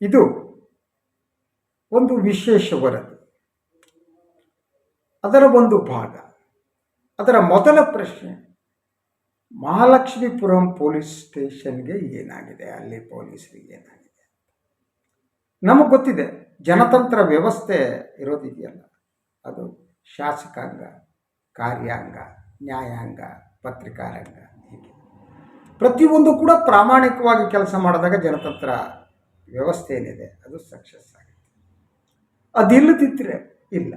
ಇದು ಒಂದು ವಿಶೇಷ ವರದಿ. ಅದರ ಒಂದು ಭಾಗ, ಅದರ ಮೊದಲ ಪ್ರಶ್ನೆ, ಮಹಾಲಕ್ಷ್ಮೀಪುರಂ ಪೊಲೀಸ್ ಸ್ಟೇಷನ್ಗೆ ಏನಾಗಿದೆ? ಅಲ್ಲಿ ಪೊಲೀಸರಿಗೆ ಏನಾಗಿದೆ ನಮಗೆ ಗೊತ್ತಿದೆ, ಜನತಂತ್ರ ವ್ಯವಸ್ಥೆ ಇರೋದಿದೆಯಲ್ಲ, ಅದು ಶಾಸಕಾಂಗ, ಕಾರ್ಯಾಂಗ, ನ್ಯಾಯಾಂಗ, ಪತ್ರಿಕಾರಂಗ ಹೀಗೆ. ಪ್ರತಿಯೊಂದು ಕೂಡ ಪ್ರಾಮಾಣಿಕವಾಗಿ ಕೆಲಸ ಮಾಡಿದಾಗ ಜನತಂತ್ರ ವ್ಯವಸ್ಥೆ ಏನಿದೆ ಅದು ಸಕ್ಸಸ್ ಆಗುತ್ತೆ. ಅದಿಲ್ಲದಿದ್ದರೆ ಇಲ್ಲ.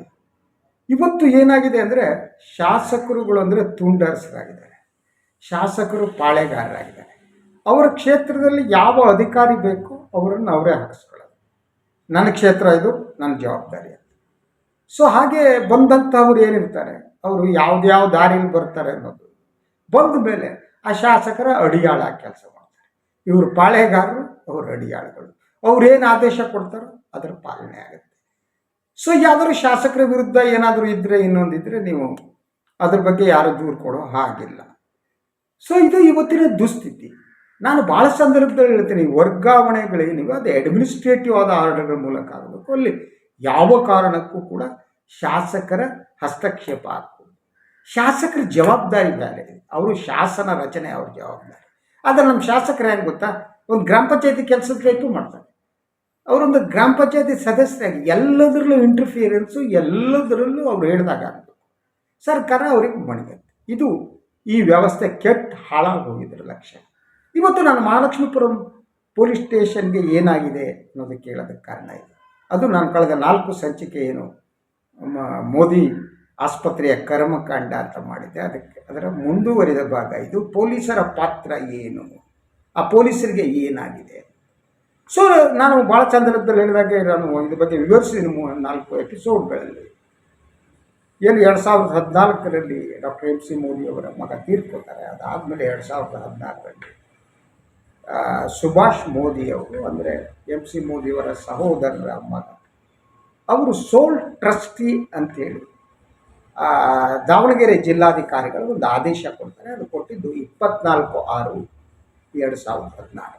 ಇವತ್ತು ಏನಾಗಿದೆ ಅಂದರೆ, ಶಾಸಕರುಗಳು ಅಂದರೆ ತುಂಡರ್ಸರಾಗಿದ್ದಾರೆ. ಶಾಸಕರು ಪಾಳೆಗಾರರಾಗಿದ್ದಾರೆ. ಅವರ ಕ್ಷೇತ್ರದಲ್ಲಿ ಯಾವ ಅಧಿಕಾರಿ ಬೇಕು, ಅವರನ್ನು ಅವರೇ ಹಾಕಿಸ್ಕೊಳ್ಳೋದು. ನನ್ನ ಕ್ಷೇತ್ರ ಇದು, ನನ್ನ ಜವಾಬ್ದಾರಿ ಅಂತ. ಸೊ ಹಾಗೆ ಬಂದಂಥವ್ರು ಏನಿರ್ತಾರೆ? ಅವರು ಯಾವ್ದ್ಯಾವ ದಾರಿಯಲ್ಲಿ ಬರ್ತಾರೆ ಅನ್ನೋದು. ಬಂದ ಮೇಲೆ ಆ ಶಾಸಕರ ಅಡಿಯಾಳ ಕೆಲಸ ಮಾಡ್ತಾರೆ. ಇವರು ಪಾಳೆಗಾರರು, ಅವರು ಅಡಿಯಾಳುಗಳು. ಅವ್ರು ಏನು ಆದೇಶ ಕೊಡ್ತಾರೋ ಅದರ ಪಾಲನೆ ಆಗುತ್ತೆ. ಸೊ ಯಾವ್ದಾದ್ರು ಶಾಸಕರ ವಿರುದ್ಧ ಏನಾದರೂ ಇದ್ದರೆ ಇನ್ನೊಂದಿದ್ರೆ ನೀವು ಅದ್ರ ಬಗ್ಗೆ ಯಾರು ದೂರು ಕೊಡೋ ಹಾಗಿಲ್ಲ. ಸೊ ಇದು ಇವತ್ತಿನ ದುಸ್ಥಿತಿ. ನಾನು ಭಾಳ ಸಂದರ್ಭದಲ್ಲಿ ಹೇಳ್ತೀನಿ ವರ್ಗಾವಣೆಗಳೇನಿವೆ ಅದು ಅಡ್ಮಿನಿಸ್ಟ್ರೇಟಿವ್ ಆದ ಆರ್ಡರ್ಗಳ ಮೂಲಕ ಆಗಬೇಕು. ಅಲ್ಲಿ ಯಾವ ಕಾರಣಕ್ಕೂ ಕೂಡ ಶಾಸಕರ ಹಸ್ತಕ್ಷೇಪ ಆಗ್ಬೋದು ಶಾಸಕರ ಜವಾಬ್ದಾರಿ ಬೇರೆ. ಅವರು ಶಾಸನ ರಚನೆ ಅವ್ರ ಜವಾಬ್ದಾರಿ. ಆದರೆ ನಮ್ಮ ಶಾಸಕರು ಏನು ಗೊತ್ತಾ? ಒಂದು ಗ್ರಾಮ ಪಂಚಾಯತಿ ಕೆಲಸದ ಕೈಟು ಮಾಡ್ತಾರೆ. ಅವರೊಂದು ಗ್ರಾಮ ಪಂಚಾಯತಿ ಸದಸ್ಯರಾಗಿ ಎಲ್ಲದರಲ್ಲೂ ಇಂಟರ್ಫಿಯರೆನ್ಸು ಎಲ್ಲದರಲ್ಲೂ ಅವ್ರು ಹೇಳಿದಾಗ ಸರ್ಕಾರ ಅವ್ರಿಗೆ ಮಣಿಗತ್ತೆ ಇದು ಈ ವ್ಯವಸ್ಥೆ ಕೆಟ್ಟ ಹೋಗಿದ್ರ ಲಕ್ಷ್ಯ ಇವತ್ತು ನಾನು ಮಹಾಲಕ್ಷ್ಮೀಪುರಂ ಪೊಲೀಸ್ ಸ್ಟೇಷನ್ಗೆ ಏನಾಗಿದೆ ಅನ್ನೋದಕ್ಕೆ ಹೇಳೋದಕ್ಕೆ ಕಾರಣ ಇದೆ. ಅದು ನಾನು ಕಳೆದ ನಾಲ್ಕು ಸಂಚಿಕೆ ಏನು ಮೋದಿ ಆಸ್ಪತ್ರೆಯ ಕರ್ಮಕಾಂಡ ಅಂತ ಮಾಡಿದ್ದೆ ಅದಕ್ಕೆ ಅದರ ಮುಂದುವರಿದ ಭಾಗ ಇದು. ಪೊಲೀಸರ ಪಾತ್ರ ಏನು? ಆ ಪೊಲೀಸರಿಗೆ ಏನಾಗಿದೆ? ಸೊ ನಾನು ಭಾಳ ಚಂದ್ರದಲ್ಲಿ ಹೇಳಿದಾಗೆ ನಾನು ಇದ್ರ ಬಗ್ಗೆ ವಿವರಿಸಿದ ನಾಲ್ಕು ಎಪಿಸೋಡ್ಗಳಲ್ಲಿ. ಏನು ಎರಡು ಸಾವಿರದ ಹದಿನಾಲ್ಕರಲ್ಲಿ ಡಾಕ್ಟರ್ ಎಂ ಸಿ ಮೋದಿಯವರ ಮಗ ತೀರ್ಕೊತಾರೆ ಅದಾದಮೇಲೆ ಎರಡು ಸಾವಿರದ ಹದಿನಾರರಲ್ಲಿ ಸುಭಾಷ್ ಸುಭಾಷ್ ಮೋದಿಯವರು ಅಂದರೆ ಎಂ ಸಿ ಮೋದಿಯವರ ಸಹೋದರರ ಮಗ. ಅವರು ಸೋಲ್ ಟ್ರಸ್ಟಿ ಅಂತೇಳಿ ದಾವಣಗೆರೆ ಜಿಲ್ಲಾಧಿಕಾರಿಗಳು ಒಂದು ಆದೇಶ ಕೊಡ್ತಾರೆ. ಅದು ಕೊಟ್ಟಿದ್ದು ಇಪ್ಪತ್ನಾಲ್ಕು ಆರು ಎರಡು ಸಾವಿರದ ಹದಿನಾರು.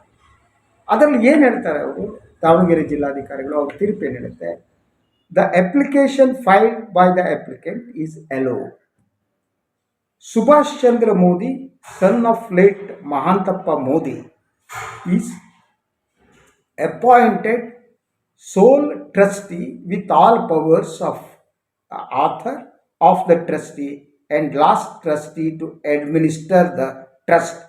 ಅದರಲ್ಲಿ ಏನು ಹೇಳ್ತಾರೆ ಅವರು? ದಾವಣಗೆರೆ ಜಿಲ್ಲಾಧಿಕಾರಿಗಳು ಅವ್ರ ತೀರ್ಪು ಏನು the application file by the applicant is ಎಲೋ Subhash Chandra Modi son of late Mahantappa Modi is appointed sole trustee with all powers of author of the trustee and last trustee to administer the trust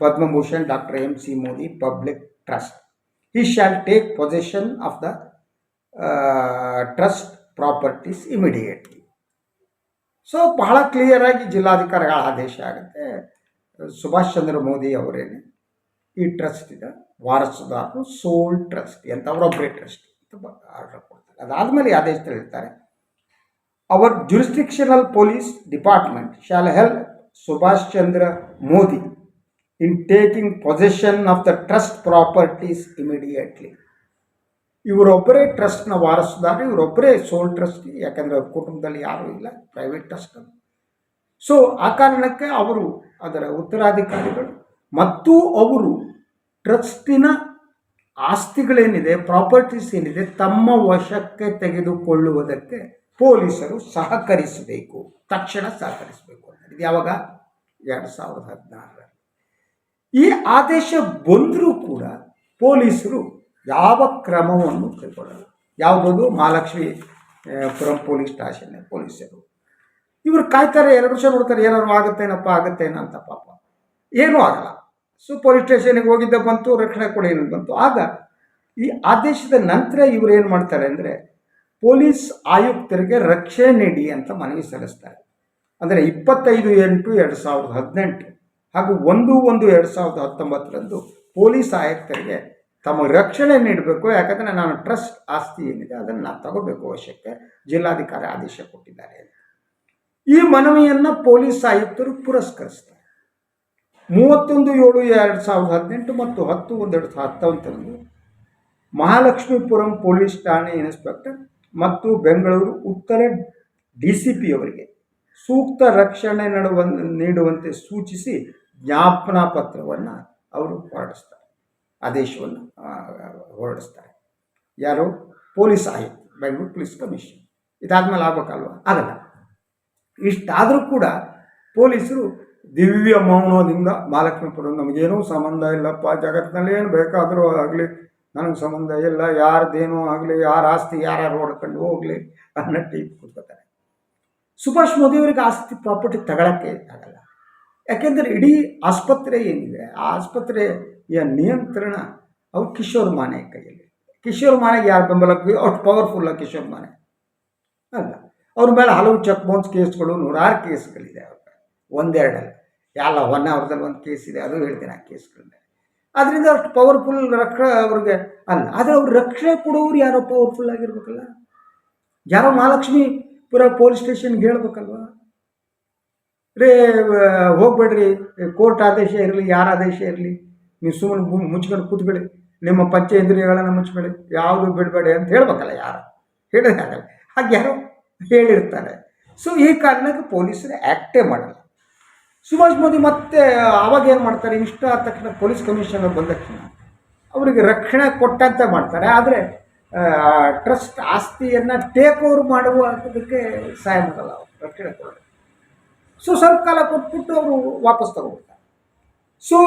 Padmabhushan, doctor M C Modi public Trust. He shall take possession of the uh, trust properties immediately. So ಬಹಳ ಕ್ಲಿಯರಾಗಿ ಜಿಲ್ಲಾಧಿಕಾರಿಗಳ ಆದೇಶ ಆಗುತ್ತೆ ಸುಭಾಷ್ ಚಂದ್ರ ಮೋದಿ ಅವರೇನೆ ಈ ಟ್ರಸ್ಟಿದ ವಾರಸುದಾರರು ಸೋಲ್ trust ಅಂತ ಅವರೊಬ್ಬರೇ trust ಅಂತ order ಕೊಡ್ತಾರೆ ಅದಾದಮೇಲೆ ಆದೇಶದಲ್ಲಿ ಹೇಳ್ತಾರೆ hour jurisdictional police department shall help Subhash Chandra Modi in taking possession of the trust properties immediately ಇವರೊಬ್ಬರೇ ಟ್ರಸ್ಟ್ನ ವಾರಸುದಾರ ಇವರೊಬ್ಬರೇ ಸೋಲ್ ಟ್ರಸ್ಟ್ ಯಾಕಂದರೆ ಅವ್ರ ಕುಟುಂಬದಲ್ಲಿ ಯಾರೂ ಇಲ್ಲ ಪ್ರೈವೇಟ್ ಟ್ರಸ್ಟ್ ಸೊ ಆ ಕಾರಣಕ್ಕೆ ಅವರು ಅದರ ಉತ್ತರಾಧಿಕಾರಿಗಳು ಮತ್ತು ಅವರು ಟ್ರಸ್ಟಿನ ಆಸ್ತಿಗಳೇನಿದೆ ಪ್ರಾಪರ್ಟೀಸ್ ಏನಿದೆ, ತಮ್ಮ ವಶಕ್ಕೆ ತೆಗೆದುಕೊಳ್ಳುವುದಕ್ಕೆ ಪೊಲೀಸರು ಸಹಕರಿಸಬೇಕು, ತಕ್ಷಣ ಸಹಕರಿಸಬೇಕು ಇದು ಯಾವಾಗ? ಎರಡು ಸಾವಿರದ ಹದಿನಾರರಲ್ಲಿ. ಈ ಆದೇಶ ಬಂದರೂ ಕೂಡ ಪೊಲೀಸರು ಯಾವ ಕ್ರಮವನ್ನು ಕೈಗೊಳ್ಳಲ್ಲ. ಯಾವುದದು? ಮಹಾಲಕ್ಷ್ಮಿ ಪುರಂ ಪೊಲೀಸ್ ಸ್ಟೇಷನ್ ಪೊಲೀಸರು. ಇವರು ಕಾಯ್ತಾರೆ, ಎರಡು ವರ್ಷ ನೋಡ್ತಾರೆ, ಏನಾದ್ರು ಆಗುತ್ತೇನಪ್ಪ, ಆಗುತ್ತೇನ ಅಂತ ಪಾಪ. ಏನೂ ಆಗಲ್ಲ. ಸೊ, ಪೊಲೀಸ್ ಸ್ಟೇಷನಿಗೆ ಹೋಗಿದ್ದ ಬಂತು, ರಕ್ಷಣೆ ಕೊಡಿ ಏನಂತ ಬಂತು. ಆಗ ಈ ಆದೇಶದ ನಂತರ ಇವರು ಏನು ಮಾಡ್ತಾರೆ ಅಂದರೆ ಪೊಲೀಸ್ ಆಯುಕ್ತರಿಗೆ ರಕ್ಷಣೆ ನೀಡಿ ಅಂತ ಮನವಿ ಸಲ್ಲಿಸ್ತಾರೆ. ಅಂದರೆ ಇಪ್ಪತ್ತೈದು ಎಂಟು ಎರಡು ಸಾವಿರದ ಹದಿನೆಂಟು. ಹಾಗೂ ಒಂದು ಒಂದು ಎರಡು ಸಾವಿರದ ಹತ್ತೊಂಬತ್ತರಂದು ಪೊಲೀಸ್ ಆಯುಕ್ತರಿಗೆ ತಮ್ಮ ರಕ್ಷಣೆ ನೀಡಬೇಕು. ಯಾಕಂದರೆ ನಾನು ಟ್ರಸ್ಟ್ ಆಸ್ತಿ ಏನಿದೆ ಅದನ್ನು ನಾನು ತಗೋಬೇಕು ವಶಕ್ಕೆ ಜಿಲ್ಲಾಧಿಕಾರಿ ಆದೇಶ ಕೊಟ್ಟಿದ್ದಾರೆ. ಈ ಮನವಿಯನ್ನು ಪೊಲೀಸ್ ಆಯುಕ್ತರು ಪುರಸ್ಕರಿಸ್ತಾರೆ. ಮೂವತ್ತೊಂದು ಏಳು ಎರಡು ಸಾವಿರದ ಹದಿನೆಂಟು ಮತ್ತು ಹತ್ತು ಒಂದು ಎರಡು ಸಾವಿರದ ಹತ್ತೊಂಬತ್ತರಂದು ಮಹಾಲಕ್ಷ್ಮೀಪುರಂ ಪೊಲೀಸ್ ಠಾಣೆ ಇನ್ಸ್ಪೆಕ್ಟರ್ ಮತ್ತು ಬೆಂಗಳೂರು ಉತ್ತರ ಡಿ ಸಿ ಪಿ ಅವರಿಗೆ ಸೂಕ್ತ ರಕ್ಷಣೆ ನಡುವ, ನೀಡುವಂತೆ ಸೂಚಿಸಿ ಜ್ಞಾಪನಾ ಪತ್ರವನ್ನು ಅವರು ಹೊರಡಿಸ್ತಾರೆ. ಆದೇಶವನ್ನು ಹೊರಡಿಸ್ತಾರೆ. ಯಾರು? ಪೊಲೀಸ್ ಆಯುಕ್ತ, ಬೆಂಗಳೂರು ಪೊಲೀಸ್ ಕಮಿಷನ್. ಇದಾದ್ಮೇಲೆ ಆಗಬೇಕಲ್ವ? ಆಗಲ್ಲ. ಇಷ್ಟಾದರೂ ಕೂಡ ಪೊಲೀಸರು ದಿವ್ಯ ಮೌನದಿಂದ ಮಹಾಲಕ್ಷ್ಮೀಪುರ ನಮಗೇನೂ ಸಂಬಂಧ ಇಲ್ಲಪ್ಪ, ಜಗತ್ತಿನಲ್ಲಿ ಏನು ಬೇಕಾದರೂ ಆಗಲಿ, ನನಗೆ ಸಂಬಂಧ ಇಲ್ಲ, ಯಾರ್ದೇನೋ ಆಗಲಿ, ಯಾರ ಆಸ್ತಿ ಯಾರು ಹೊಡ್ಕೊಂಡು ಹೋಗಲಿ ಅನ್ನೋ ಟೀಪ್ ಕೂತ್ಕೋತಾರೆ ಸುಭಾಷ್ ಮೋದಿ ಅವರಿಗೆ ಆಸ್ತಿ ಪ್ರಾಪರ್ಟಿ ತಗೊಳಕ್ಕೆ ಆಗಲ್ಲ. ಯಾಕೆಂದರೆ ಇಡೀ ಆಸ್ಪತ್ರೆ ಏನಿದೆ, ಆ ಆಸ್ಪತ್ರೆಯ ನಿಯಂತ್ರಣ ಅವು ಕಿಶೋರ್ ಮಾನೆ ಕೈಯಲ್ಲಿ. ಕಿಶೋರ್ ಮಾನೆಗೆ ಯಾರು ಬೆಂಬಲ? ಅಷ್ಟು ಪವರ್ಫುಲ್ಲ ಕಿಶೋರ್ ಮಾನೆ. ಅಲ್ಲ, ಅವ್ರ ಮೇಲೆ ಹಲವು ಚೆಕ್ ಬೌನ್ಸ್ ಕೇಸ್ಗಳು, ನೂರಾರು ಕೇಸ್ಗಳಿದೆ ಅವ್ರ. ಒಂದೆರಡಲ್ಲ. ಎಲ್ಲ ಒನ್ ಅವರ್ದಲ್ಲಿ ಒಂದು ಕೇಸ್ ಇದೆ, ಅದು ಹೇಳ್ತೀನಿ ಆ ಕೇಸ್ಗಳನ್ನ ಅದರಿಂದ ಅಷ್ಟು ಪವರ್ಫುಲ್ ರಕ್ಷಣೆ ಅವ್ರಿಗೆ ಅಲ್ಲ, ಆದರೆ ಅವ್ರು ರಕ್ಷಣೆ ಕೊಡೋರು ಯಾರೋ ಪವರ್ಫುಲ್ ಆಗಿರ್ಬೇಕಲ್ಲ? ಯಾರೋ ಮಹಾಲಕ್ಷ್ಮೀಪುರ ಪೊಲೀಸ್ ಸ್ಟೇಷನ್ಗೆ ಹೇಳ್ಬೇಕಲ್ವಾ? ರೇ ಹೋಗ್ಬೇಡ್ರಿ ಕೋರ್ಟ್ ಆದೇಶ ಇರಲಿ, ಯಾರ ಆದೇಶ ಇರಲಿ, ನೀವು ಸುಮ್ಮನೆ ಮುಚ್ಕೊಂಡು ಕೂತ್ಬೇಡಿ. ನಿಮ್ಮ ಪಂಚೇಂದ್ರಿಯಗಳನ್ನು ಮುಚ್ಚಬೇಡಿ ಯಾವುದು ಬಿಡಬೇಡಿ ಅಂತ ಹೇಳ್ಬೇಕಲ್ಲ ಯಾರು? ಹೇಳೋಕ್ಕಾಗಲ್ಲ ಹಾಗೆ ಯಾರು ಹೇಳಿರ್ತಾರೆ. ಸೊ ಈ ಕಾರಣಕ್ಕೆ ಪೊಲೀಸರು ಆ್ಯಕ್ಟೇ ಮಾಡಲ್ಲ. ಸುಭಾಷ್ ಮೋದಿ ಮತ್ತೆ ಅವಾಗ ಏನು ಮಾಡ್ತಾರೆ? ಇಷ್ಟ ಆದ ತಕ್ಷಣ ಪೊಲೀಸ್ ಕಮಿಷನರ್ ಬಂದ ತಕ್ಷಣ ಅವರಿಗೆ ರಕ್ಷಣೆ ಕೊಟ್ಟಂತೆ ಮಾಡ್ತಾರೆ. ಆದರೆ ಟ್ರಸ್ಟ್ ಆಸ್ತಿಯನ್ನು ಟೇಕ್ ಓವರ್ ಮಾಡುವಂಥದಕ್ಕೆ ಸಹಾಯ ಮಾಡಲ್ಲ ರಕ್ಷಣೆ ಕೊಡೋದು ಸೊ ಸ್ವಲ್ಪ ಕಾಲ ಕೊಟ್ಬಿಟ್ಟು ಅವರು ವಾಪಸ್ ತಗೋಬಿಡ್ತಾರೆ. ಸೊ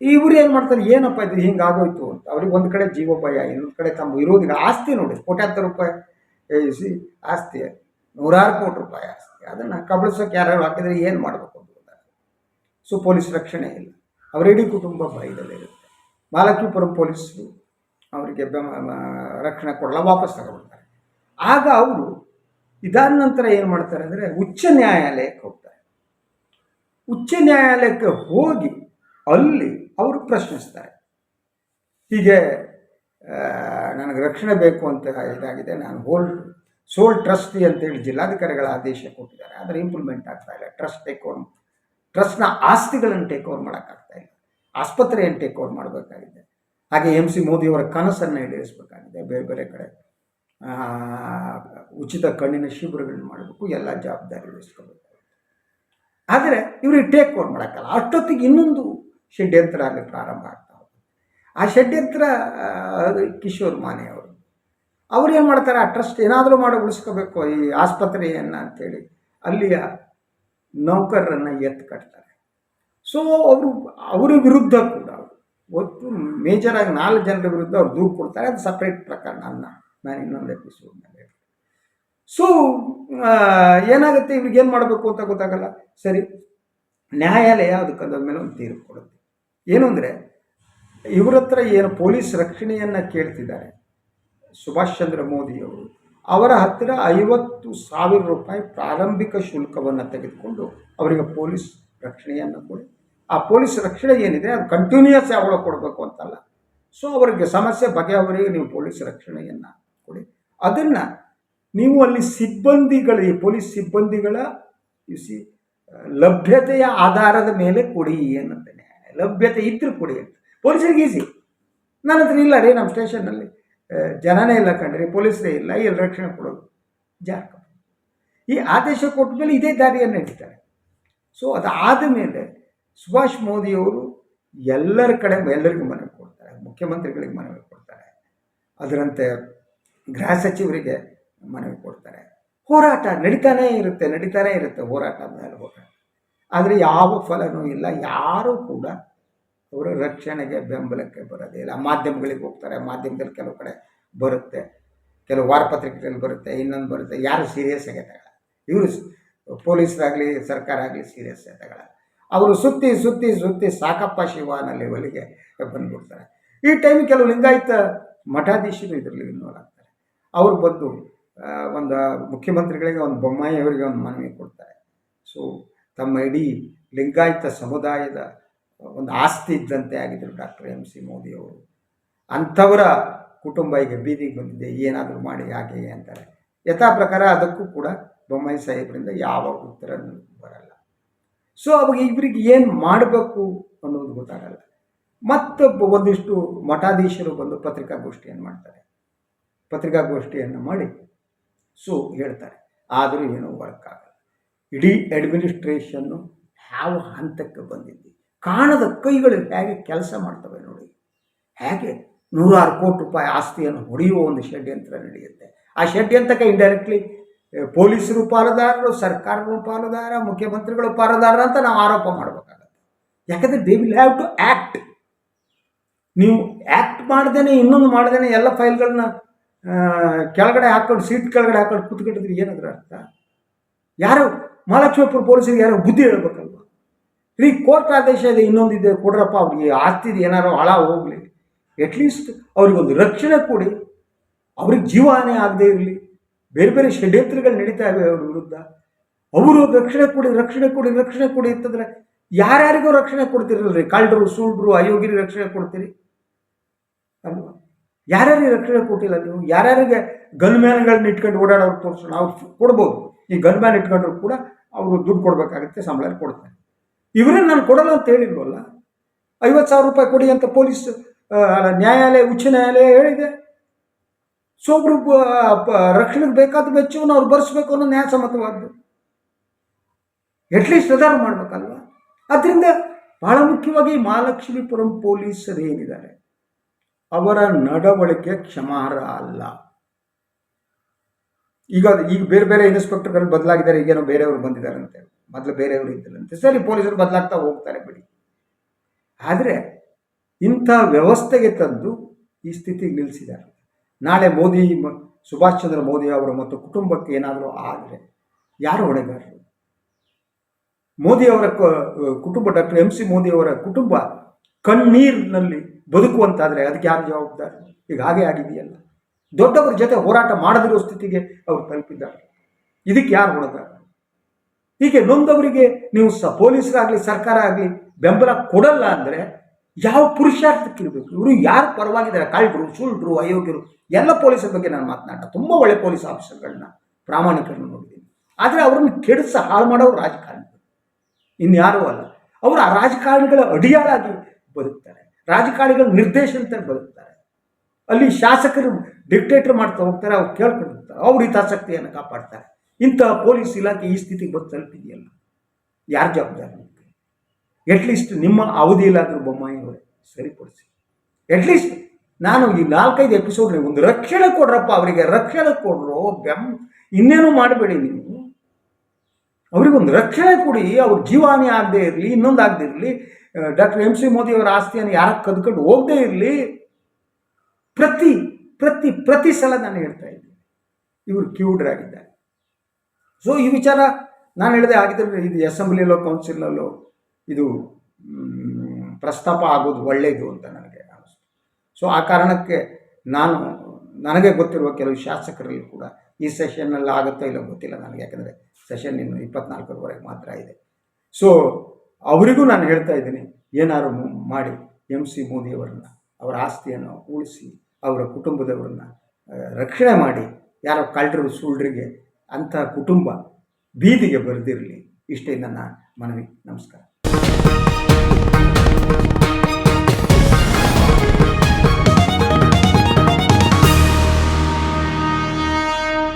ಇವ್ರು ಏನು ಮಾಡ್ತಾರೆ? ಏನಪ್ಪ ಇದು ಹಿಂಗೆ ಆಗೋಯ್ತು ಅಂತ. ಅವ್ರಿಗೆ ಒಂದು ಕಡೆ ಜೀವೋಪಾಯ, ಇನ್ನೊಂದು ಕಡೆ ತಮ್ಮ ಇರೋದಿಲ್ಲ. ಆಸ್ತಿ ನೋಡಿ ಕೋಟ್ಯಾಂತರ ರೂಪಾಯಿ ಆಸ್ತಿ, ನೂರಾರು ಕೋಟಿ ರೂಪಾಯಿ ಆಸ್ತಿ. ಅದನ್ನು ಕಬಳಿಸೋಕೆ ಯಾರು ಹಾಕಿದ್ರೆ ಏನು ಮಾಡಬೇಕು ಅಂತ ಸೊ ಪೊಲೀಸ್ ರಕ್ಷಣೆ ಇಲ್ಲ. ಅವರಿಡೀ ಕುಟುಂಬ ಭಯದಲ್ಲಿರುತ್ತೆ ಮಹಾಲಕ್ಷ್ಮೀಪುರಂ ಪೊಲೀಸರು ಅವರಿಗೆ ರಕ್ಷಣೆ ಕೊಡಲ್ಲ, ವಾಪಸ್ ತಗೊಳ್ತಾರೆ ಆಗ ಅವರು ಇದಾದ ನಂತರ ಏನು ಮಾಡ್ತಾರೆ ಅಂದರೆ ಉಚ್ಚ ನ್ಯಾಯಾಲಯಕ್ಕೆ ಹೋಗ್ತಾರೆ. ಉಚ್ಚ ನ್ಯಾಯಾಲಯಕ್ಕೆ ಹೋಗಿ ಅಲ್ಲಿ ಅವರು ಪ್ರಶ್ನಿಸ್ತಾರೆ. ಹೀಗೆ ನನಗೆ ರಕ್ಷಣೆ ಬೇಕು ಅಂತ ಇದಾಗಿದೆ, ನಾನು ಹೋಲ್, ಸೋಲ್ ಟ್ರಸ್ಟಿ ಅಂತೇಳಿ ಜಿಲ್ಲಾಧಿಕಾರಿಗಳ ಆದೇಶ ಕೊಟ್ಟಿದ್ದಾರೆ. ಆದರೆ ಇಂಪ್ಲಿಮೆಂಟ್ ಆಗ್ತಾ ಇಲ್ಲ. ಟ್ರಸ್ಟ್ ಟೇಕ್ ಓವರ್ ಟ್ರಸ್ಟ್ನ ಆಸ್ತಿಗಳನ್ನು ಟೇಕ್ ಓವರ್ ಮಾಡೋಕ್ಕಾಗ್ತಾ ಇಲ್ಲ. ಆಸ್ಪತ್ರೆಯನ್ನು ಟೇಕ್ ಓವರ್ ಮಾಡಬೇಕಾಗಿದೆ. ಹಾಗೆ ಎಂ ಸಿ ಮೋದಿಯವರ ಕನಸನ್ನು ಈಡೇರಿಸಬೇಕಾಗಿದೆ. ಬೇರೆ ಬೇರೆ ಕಡೆ ಉಚಿತ ಕಣ್ಣಿನ ಶಿಬಿರಗಳನ್ನ ಮಾಡಬೇಕು ಎಲ್ಲ ಜವಾಬ್ದಾರಿ ವಹಿಸ್ಕೋಬೇಕು. ಆದರೆ ಇವ್ರಿಗೆ ಟೇಕ್ ಓವರ್ ಮಾಡೋಕ್ಕಲ್ಲ ಅಷ್ಟೊತ್ತಿಗೆ ಇನ್ನೊಂದು ಷಡ್ಯಂತ್ರ ಅಲ್ಲಿ ಪ್ರಾರಂಭ ಆಗ್ತಾ ಆ ಷಡ್ಯಂತ್ರ ಕಿಶೋರ್ ಮಾನೆ ಅವರು. ಅವ್ರು ಏನು ಮಾಡ್ತಾರೆ? ಆ ಟ್ರಸ್ಟ್ ಏನಾದರೂ ಮಾಡಿ, ಉಳಿಸ್ಕೋಬೇಕು. ಈ ಆಸ್ಪತ್ರೆಯನ್ನು ಅಂತೇಳಿ ಅಲ್ಲಿಯ ನೌಕರರನ್ನು ಎತ್ತು ಕಟ್ತಾರೆ. ಸೊ ಅವರು, ಅವರ ವಿರುದ್ಧ ಕೂಡ ಅವರು. ಒಟ್ಟು ಮೇಜರಾಗಿ ನಾಲ್ಕು ಜನರ ವಿರುದ್ಧ ಅವ್ರು ದೂರು ಕೊಡ್ತಾರೆ. ಅದು ಸಪ್ರೇಟ್ ಪ್ರಕರಣ ಅನ್ನ ನಾನು ಇನ್ನೊಂದು ಎಪಿಸೋಡ್ನಲ್ಲಿ ಸೊ ಏನಾಗುತ್ತೆ? ಇವ್ರಿಗೆ ಏನು ಮಾಡಬೇಕು ಅಂತ ಗೊತ್ತಾಗಲ್ಲ. ಸರಿ, ನ್ಯಾಯಾಲಯ ಅದಕ್ಕೆ ಅದ್ರ ಮೇಲೆ ಒಂದು ತೀರ್ಪು ಕೊಡುತ್ತೆ. ಏನು ಅಂದರೆ, ಇವ್ರ ಹತ್ರ ಏನು ಪೊಲೀಸ್ ರಕ್ಷಣೆಯನ್ನು ಕೇಳ್ತಿದ್ದಾರೆ. ಸುಭಾಷ್ ಚಂದ್ರ ಮೋದಿಯವರು ಅವರ. ಹತ್ತಿರ ಐವತ್ತು ಸಾವಿರ ರೂಪಾಯಿ ಪ್ರಾರಂಭಿಕ ಶುಲ್ಕವನ್ನು ತೆಗೆದುಕೊಂಡು ಅವರಿಗೆ ಪೊಲೀಸ್ ರಕ್ಷಣೆಯನ್ನು ಕೊಡಿ. ಆ ಪೊಲೀಸ್ ರಕ್ಷಣೆ ಏನಿದೆ, ಅದು ಕಂಟಿನ್ಯೂಸ್ ಯಾವಾಗ ಕೊಡಬೇಕು ಅಂತಲ್ಲ. ಸೊ ಅವರಿಗೆ ಸಮಸ್ಯೆ ಬಗೆಹರಿಗೆ ನೀವು ಪೊಲೀಸ್ ರಕ್ಷಣೆಯನ್ನು ಅದನ್ನು ನೀವು ಅಲ್ಲಿ ಸಿಬ್ಬಂದಿಗಳ ಈ ಪೊಲೀಸ್ ಸಿಬ್ಬಂದಿಗಳ ಸಿ ಲಭ್ಯತೆಯ ಆಧಾರದ ಮೇಲೆ ಕೊಡಿ ಏನಂತ ಲಭ್ಯತೆ ಇದ್ದರೂ ಕೊಡಿ ಅಂತ. ಪೊಲೀಸರಿಗೆ ಈಸಿ ನನ್ನ ಹತ್ರ ಇಲ್ಲ ರೀ, ನಮ್ಮ ಸ್ಟೇಷನ್ನಲ್ಲಿ. ಜನನೇ ಇಲ್ಲ ಕಂಡ್ರಿ ಪೊಲೀಸರೇ ಇಲ್ಲ ಎಲ್ಲಿ ರಕ್ಷಣೆ ಕೊಡೋದು. ಜಾರ್ಕ. ಈ ಆದೇಶ ಕೊಟ್ಟ ಮೇಲೆ ಇದೇ ದಾರಿಯನ್ನು ಹಿಡಿತಾರೆ. ಸೊ ಅದಾದ ಮೇಲೆ ಸುಭಾಷ್ ಮೋದಿಯವರು ಎಲ್ಲರ ಕಡೆ ಎಲ್ಲರಿಗೂ ಮನವಿ ಕೊಡ್ತಾರೆ. ಮುಖ್ಯಮಂತ್ರಿಗಳಿಗೆ ಮನವಿ ಕೊಡ್ತಾರೆ. ಅದರಂತೆ ಗೃಹ ಸಚಿವರಿಗೆ ಮನವಿ ಕೊಡ್ತಾರೆ. ಹೋರಾಟ ನಡೀತಾನೇ ಇರುತ್ತೆ ನಡೀತಾನೇ ಇರುತ್ತೆ ಹೋರಾಟ ಮೇಲೆ ಹೋರಾಟ ಆದರೆ ಯಾವ ಫಲನೂ ಇಲ್ಲ, ಯಾರೂ ಕೂಡ ಅವರು ರಕ್ಷಣೆಗೆ ಬೆಂಬಲಕ್ಕೆ ಬರೋದೇ ಮಾಧ್ಯಮಗಳಿಗೆ ಹೋಗ್ತಾರೆ, ಮಾಧ್ಯಮದಲ್ಲಿ ಕೆಲವು ಕಡೆ ಬರುತ್ತೆ, ಕೆಲವು ವಾರಪತ್ರಿಕೆಗಳಲ್ಲಿ ಬರುತ್ತೆ, ಇನ್ನೊಂದು ಬರುತ್ತೆ, ಯಾರು ಸೀರಿಯಸ್ ಆಗಿ ತಗೊಳ್ಳಲ್ಲ ಇವರು ಪೊಲೀಸರಾಗಲಿ ಸರ್ಕಾರ ಆಗಲಿ ಸೀರಿಯಸ್ ಆಗಿ ತಗೊಳ್ಳಲ್ಲ ಅವರು ಸುತ್ತಿ ಸುತ್ತಿ ಸುತ್ತಿ ಸಾಕಪ್ಪ ಶಿವ ಅನ್ನೋ ಲೆವೆಲ್ಗೆ ಬಂದ್ಬಿಡ್ತಾರೆ. ಈ ಟೈಮ್ ಕೆಲವು ಲಿಂಗಾಯತ ಮಠಾಧೀಶರು ಇದರಲ್ಲಿ ಇನ್ವಾಲ್ವ್ ಅವ್ರು ಬಂದು ಒಂದು ಮುಖ್ಯಮಂತ್ರಿಗಳಿಗೆ ಒಂದು ಬೊಮ್ಮಾಯಿ ಅವರಿಗೆ ಒಂದು ಮನವಿ ಕೊಡ್ತಾರೆ. ಸೊ ತಮ್ಮ ಇಡೀ ಲಿಂಗಾಯತ ಸಮುದಾಯದ ಒಂದು ಆಸ್ತಿ ಇದ್ದಂತೆ ಆಗಿದ್ದರು ಡಾಕ್ಟರ್ ಎಂ ಸಿ ಮೋದಿಯವರು ಅಂಥವರ ಕುಟುಂಬ ಈಗ ಬೀದಿಗೆ ಬಂದಿದೆ, ಏನಾದರೂ ಮಾಡಿ ಯಾಕೆ ಅಂತಾರೆ. ಯಥಾ ಪ್ರಕಾರ ಅದಕ್ಕೂ ಕೂಡ ಬೊಮ್ಮಾಯಿ ಸಾಹೇಬರಿಂದ ಯಾವ ಉತ್ತರ ಬರಲ್ಲ. ಸೊ ಅವಾಗ ಇಬ್ಬರಿಗೆ ಏನು ಮಾಡಬೇಕು ಅನ್ನೋದು ಗೊತ್ತಾಗಲ್ಲ. ಮತ್ತೊಬ್ಬ ಒಂದಿಷ್ಟು ಮಠಾಧೀಶರು ಬಂದು ಪತ್ರಿಕಾಗೋಷ್ಠಿಯನ್ನು ಮಾಡ್ತಾರೆ. ಪತ್ರಿಕಾಗೋಷ್ಠಿಯನ್ನು ಮಾಡಿ ಸೊ ಹೇಳ್ತಾರೆ. ಆದರೂ ಏನೂ ವರ್ಕ್ ಆಗಲ್ಲ. ಇಡೀ ಅಡ್ಮಿನಿಸ್ಟ್ರೇಷನ್ನು ಯಾವ ಹಂತಕ್ಕೆ ಬಂದಿದ್ದು ಕಾಣದ ಕೈಗಳು ಹೇಗೆ ಕೆಲಸ ಮಾಡ್ತವೆ ನೋಡಿ. ಹೇಗೆ ನೂರಾರು ಕೋಟಿ ರೂಪಾಯಿ ಆಸ್ತಿಯನ್ನು ಹೊಡೆಯುವ ಒಂದು ಷಡ್ಯಂತ್ರ ನಡೆಯುತ್ತೆ. ಆ ಷಡ್ಯಂತ್ರಕ್ಕೆ ಇಂಡೈರೆಕ್ಟ್ಲಿ ಪೊಲೀಸರು ಪಾಲುದಾರರು ಸರ್ಕಾರಗಳು ಪಾಲುದಾರ, ಮುಖ್ಯಮಂತ್ರಿಗಳು ಪಾಲುದಾರ ಅಂತ ನಾವು ಆರೋಪ ಮಾಡಬೇಕಾಗತ್ತೆ. ಯಾಕಂದರೆ they will have to act ನೀವು ಆ್ಯಕ್ಟ್ ಮಾಡ್ದೇನೆ, ಇನ್ನೊಂದು ಮಾಡ್ದೇನೆ ಎಲ್ಲ ಫೈಲ್ಗಳನ್ನ ಕೆಳಗಡೆ ಹಾಕೊಂಡು, ಸೀಟ್ ಕೆಳಗಡೆ ಹಾಕೊಂಡು ಕೂತ್ಕೊಂಡಿದ್ರೆ ಏನದ್ರ ಅರ್ಥ? ಯಾರು ಮಹಾಲಕ್ಷ್ಮೀಪುರ ಪೊಲೀಸರಿಗೆ ಯಾರು ಬುದ್ಧಿ ಹೇಳ್ಬೇಕಲ್ವ? ಈ ಕೋರ್ಟ್ ಆದೇಶ ಇದೆ ಇನ್ನೊಂದಿದೆ ಕೊಡ್ರಪ್ಪ, ಅವ್ರಿಗೆ ಆಸ್ತಿ ಏನಾರು ಹಳ ಹೋಗಲಿ. ಅಟ್ಲೀಸ್ಟ್ ಅವ್ರಿಗೊಂದು ರಕ್ಷಣೆ ಕೊಡಿ. ಅವ್ರಿಗೆ ಜೀವಹಾನಿ ಆಗದೇ ಇರಲಿ. ಬೇರೆ ಬೇರೆ ಷಡ್ಯಂತ್ರಗಳು ನಡೀತಾ ಇವೆ ಅವ್ರ ವಿರುದ್ಧ. ಅವರು ರಕ್ಷಣೆ ಕೊಡಿ ರಕ್ಷಣೆ ಕೊಡಿ ರಕ್ಷಣೆ ಕೊಡಿ ಅಂತಂದ್ರೆ ಯಾರ್ಯಾರಿಗೂ ರಕ್ಷಣೆ ಕೊಡ್ತಿರಲ್ರಿ? ಕಳ್ಳರು ಸೂಡ್ರು ಅಯೋಗ್ಯರಿಗೆ ರಕ್ಷಣೆ ಕೊಡ್ತೀರಿ? ಅಲ್ವಾ? ಯಾರ್ಯಾರಿಗೆ ರಕ್ಷಣೆ ಕೊಟ್ಟಿಲ್ಲ ನೀವು? ಯಾರ್ಯಾರಿಗೆ ಗನ್ಮ್ಯಾನ್ಗಳನ್ನ ಇಟ್ಕೊಂಡು ಓಡಾಡೋರು ತೋರಿಸೋಣ ಅವ್ರು ಕೊಡ್ಬೋದು. ಈ ಗನ್ಮ್ಯಾನ್ ಇಟ್ಕೊಂಡ್ರು ಕೂಡ ಅವರು ದುಡ್ಡು ಕೊಡಬೇಕಾಗುತ್ತೆ ಸಂಬಳ ಕೊಡ್ತಾರೆ. ಇವರೇ ನಾನು ಕೊಡಲ್ಲ ಅಂತ ಹೇಳಿಲ್ವಲ್ಲ? ಐವತ್ತು ಸಾವಿರ ರೂಪಾಯಿ ಕೊಡಿ ಅಂತ ಪೊಲೀಸ್ ನ್ಯಾಯಾಲಯ, ಉಚ್ಚ ನ್ಯಾಯಾಲಯ ಹೇಳಿದೆ. ಸೊ ಒಬ್ರು ರಕ್ಷಣೆಗೆ ಬೇಕಾದ ವೆಚ್ಚವನ್ನು ಅವ್ರು ಭರಿಸ್ಬೇಕು ಅನ್ನೋ ನ್ಯಾಯಸಮ್ಮತವಾದ್ದು ಎಟ್ಲೀಸ್ಟ್ ಸುಧಾರಣೆ ಮಾಡಬೇಕಲ್ವ? ಅದರಿಂದ ಬಹಳ ಮುಖ್ಯವಾಗಿ ಮಹಾಲಕ್ಷ್ಮೀಪುರಂ ಪೊಲೀಸರು ಏನಿದ್ದಾರೆ? ಅವರ ನಡವಳಿಕೆ ಕ್ಷಮಾರ್ಹ ಅಲ್ಲ. ಈಗ ಈಗ ಬೇರೆ ಬೇರೆ ಇನ್ಸ್ಪೆಕ್ಟರ್ಗಳು ಬದಲಾಗಿದ್ದಾರೆ, ಈಗೇನೋ ಬೇರೆಯವರು ಬಂದಿದ್ದಾರಂತೆ. ಮೊದಲು ಬೇರೆಯವರು ಇದ್ದರಂತೆ ಸರಿ, ಪೊಲೀಸರು ಬದಲಾಗ್ತಾ ಹೋಗ್ತಾರೆ ಬಿಡಿ. ಆದರೆ ಇಂಥ ವ್ಯವಸ್ಥೆಗೆ ತಂದು ಈ ಸ್ಥಿತಿಗೆ ನಿಲ್ಲಿಸಿದ್ದಾರೆ ನಾಳೆ ಮೋದಿ ಸುಭಾಷ್ ಚಂದ್ರ ಮೋದಿ ಅವರ ಮತ್ತು ಕುಟುಂಬಕ್ಕೆ ಏನಾದರೂ ಆದರೆ ಯಾರು ಹೊಣೆಗಾರರು? ಮೋದಿ ಅವರ ಕುಟುಂಬ ಡಾಕ್ಟರ್ ಎಂ ಸಿ ಮೋದಿ ಅವರ ಕುಟುಂಬ ಕಣ್ಣೀರಿನಲ್ಲಿ ಬದುಕುವಂತಾದರೆ ಅದಕ್ಕೆ ಯಾರು ಜವಾಬ್ದಾರಿ? ಈಗ ಹಾಗೆ ಆಗಿದೆಯಲ್ಲ. ದೊಡ್ಡವರ ಜೊತೆ ಹೋರಾಟ ಮಾಡದಿರೋ ಸ್ಥಿತಿಗೆ ಅವರು ತಲುಪಿದ್ದಾರೆ. ಇದಕ್ಕೆ ಯಾರು ಹೊಣೆಗಾರ ಹೀಗೆ ನೊಂದವರಿಗೆ ನೀವು ಸ ಪೊಲೀಸರಾಗಲಿ, ಸರ್ಕಾರ ಆಗಲಿ ಬೆಂಬಲ ಕೊಡಲ್ಲ ಅಂದರೆ ಯಾವ ಪುರುಷಾರ್ಥಕ್ಕಿರಬೇಕು? ಇವರು ಯಾರು ಪರವಾಗಿದ್ದಾರೆ? ಕಳ್ಳರು ಸುಳ್ಳರು ಅಯೋಗ್ಯರು, ಎಲ್ಲ ಪೊಲೀಸರ ಬಗ್ಗೆ ನಾನು ಮಾತನಾಡ ತುಂಬ ಒಳ್ಳೆ ಪೊಲೀಸ್ ಆಫೀಸರ್ಗಳನ್ನ, ಪ್ರಾಮಾಣಿಕರನ್ನು ನೋಡಿದ್ದೀನಿ. ಆದರೆ ಅವ್ರನ್ನ ಕೆಡಿಸ ಹಾಳು ಮಾಡೋರು ರಾಜಕಾರಣಿಗಳು. ಇನ್ಯಾರೂ ಅಲ್ಲ. ಅವರು ಆ ರಾಜಕಾರಣಿಗಳ ಅಡಿಯಾಳಾಗಿ ಬದುಕ್ತಾರೆ. ರಾಜಕಾರಣಿಗಳ ನಿರ್ದೇಶನದಲ್ಲಿ ಬದುಕ್ತಾರೆ. ಅಲ್ಲಿ ಶಾಸಕರು ಡಿಕ್ಟೇಟರ್ ಮಾಡ್ತಾ ಹೋಗ್ತಾರೆ, ಅವ್ರು ಕೇಳ್ಕೊಂಡಿರ್ತಾರೆ ಅವ್ರ ಹಿತಾಸಕ್ತಿಯನ್ನು ಕಾಪಾಡ್ತಾರೆ. ಇಂತಹ ಪೊಲೀಸ್ ಇಲಾಖೆ ಈ ಸ್ಥಿತಿಗೆ ಬಂದು ತಲುಪಿದೆಯಲ್ಲ? ಯಾರು ಜವಾಬ್ದಾರಿ ಅಟ್ಲೀಸ್ಟ್ ನಿಮ್ಮ ಅವಧಿಯಲ್ಲಾದರೂ ಬೊಮ್ಮಾಯಿ ಅವರೇ, ಸರಿಪಡಿಸಿ. ಅಟ್ಲೀಸ್ಟ್ ನಾನು ಈ ನಾಲ್ಕೈದು ಎಪಿಸೋಡ್ ಒಂದು ರಕ್ಷಣೆ ಕೊಡ್ರಪ್ಪ, ಅವರಿಗೆ ರಕ್ಷಣೆ ಕೊಡ್ರು ಬೆಂ, ಇನ್ನೇನು ಮಾಡಬೇಡಿ ನೀವು. ಅವರಿಗೊಂದು ರಕ್ಷಣೆ ಕೊಡಿ, ಅವ್ರ ಜೀವಾನಿ ಆಗದೆ ಇರಲಿ, ಇನ್ನೊಂದು ಆಗದೆ ಇರಲಿ ಡಾಕ್ಟರ್ ಎಂ ಸಿ ಮೋದಿ ಅವರ ಆಸ್ತಿಯನ್ನು ಯಾರ ಕದ್ಕೊಂಡು ಹೋಗದೇ ಇರಲಿ, ಪ್ರತಿ ಪ್ರತಿ ಪ್ರತಿ ಸಲ ನಾನು ಹೇಳ್ತಾ ಇದ್ದೀನಿ. ಇವರು ಆಗಿದ್ದಾರೆ ಸೊ ಈ ವಿಚಾರ ನಾನು ಹೇಳಿದೆ ಆಗಿದ್ರೆ ಇದು ಅಸೆಂಬ್ಲಿಯಲ್ಲೋ, ಕೌನ್ಸಿಲಲ್ಲೋ, ಇದು ಪ್ರಸ್ತಾಪ ಆಗೋದು ಒಳ್ಳೆಯದು ಅಂತ ನನಗೆ ಅನಿಸ್ತು. ಸೊ ಆ ಕಾರಣಕ್ಕೆ ನಾನು, ನನಗೆ ಗೊತ್ತಿರುವ ಕೆಲವು ಶಾಸಕರಲ್ಲಿ ಕೂಡ ಈ ಸೆಷನ್ನಲ್ಲಿ ಆಗುತ್ತೋ ಇಲ್ಲ ಗೊತ್ತಿಲ್ಲ ನನಗೆ, ಯಾಕಂದರೆ ಸೆಷನ್ ಇನ್ನು ಇಪ್ಪತ್ನಾಲ್ಕರವರೆಗೆ ಮಾತ್ರ ಇದೆ. ಸೊ ಅವರಿಗೂ ನಾನು ಹೇಳ್ತಾ ಇದ್ದೀನಿ, ಏನಾದ್ರು ಮಾಡಿ ಎಂ ಸಿ ಮೋದಿಯವರನ್ನ, ಅವರ ಆಸ್ತಿಯನ್ನು ಉಳಿಸಿ, ಅವರ ಕುಟುಂಬದವರನ್ನ ರಕ್ಷಣೆ ಮಾಡಿ, ಯಾರೋ ಕಳ್ಳರು ಸುಳ್ಳರಿಗೆ ಅಂಥ ಕುಟುಂಬ ಬೀದಿಗೆ ಬರೆದಿರಲಿ. ಇಷ್ಟೇ ನನ್ನ ಮನವಿ. ನಮಸ್ಕಾರ.